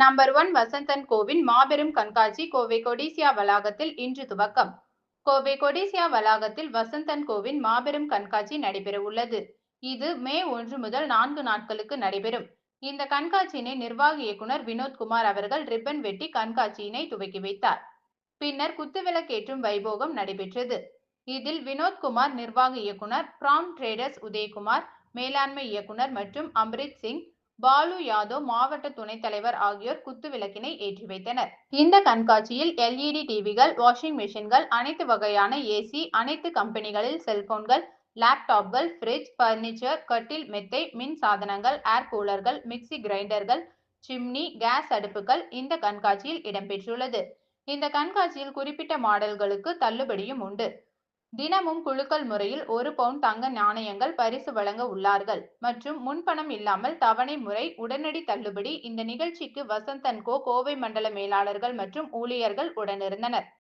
Number one Vasanthan CoWIN மாபெரும் கண்காட்சி கோவை கொடிசியா வளாகத்தில் இன்று துவக்கம். கோவை கொடிசியா வளாகத்தில் வசந்தன் கோவின் மாபெரும் கண்காட்சி நடைபெற உள்ளது. இது மே ஒன்று முதல் நான்கு நாட்களுக்கு நடைபெறும். இந்த கண்காட்சியினை நிர்வாக இயக்குனர் வினோத்குமார் அவர்கள் ரிப்பன் வெட்டி கண்காட்சியினை துவக்கி வைத்தார். பின்னர் குத்துவிளக்கேற்றும் வைபோகம் நடைபெற்றது. இதில் வினோத்குமார் நிர்வாக இயக்குனர் பிராம் ட்ரேடர்ஸ் உதயகுமார் மேலாண்மை இயக்குனர் மற்றும் அம்ரித் சிங் பாலு யாதவ் மாவட்ட துணைத் தலைவர் ஆகியோர் குத்துவிளக்கினை ஏற்றி வைத்தனர். இந்த கண்காட்சியில் எல்இடி டிவிகள் வாஷிங் மிஷின்கள் அனைத்து வகையான ஏசி அனைத்து கம்பெனிகளில் செல்போன்கள் லேப்டாப்கள் ஃப்ரிட்ஜ் பர்னிச்சர் கட்டில் மெத்தை மின் சாதனங்கள் ஏர் கூலர்கள் மிக்சி கிரைண்டர்கள் சிம்னி கேஸ் அடுப்புகள் இந்த கண்காட்சியில் இடம்பெற்றுள்ளது. இந்த கண்காட்சியில் குறிப்பிட்ட மாடல்களுக்கு தள்ளுபடியும் உண்டு. தினமும் குழுக்கள் முறையில் ஒரு பவுண்ட் தங்க நாணயங்கள் பரிசு வழங்க உள்ளார்கள். மற்றும் முன்பணம் இல்லாமல் தவணை முறை உடனடி தள்ளுபடி இந்த நிகழ்ச்சிக்கு வசந்தன் கோ கோவை மண்டல மேலாளர்கள் மற்றும் ஊழியர்கள் உடனிருந்தனர்.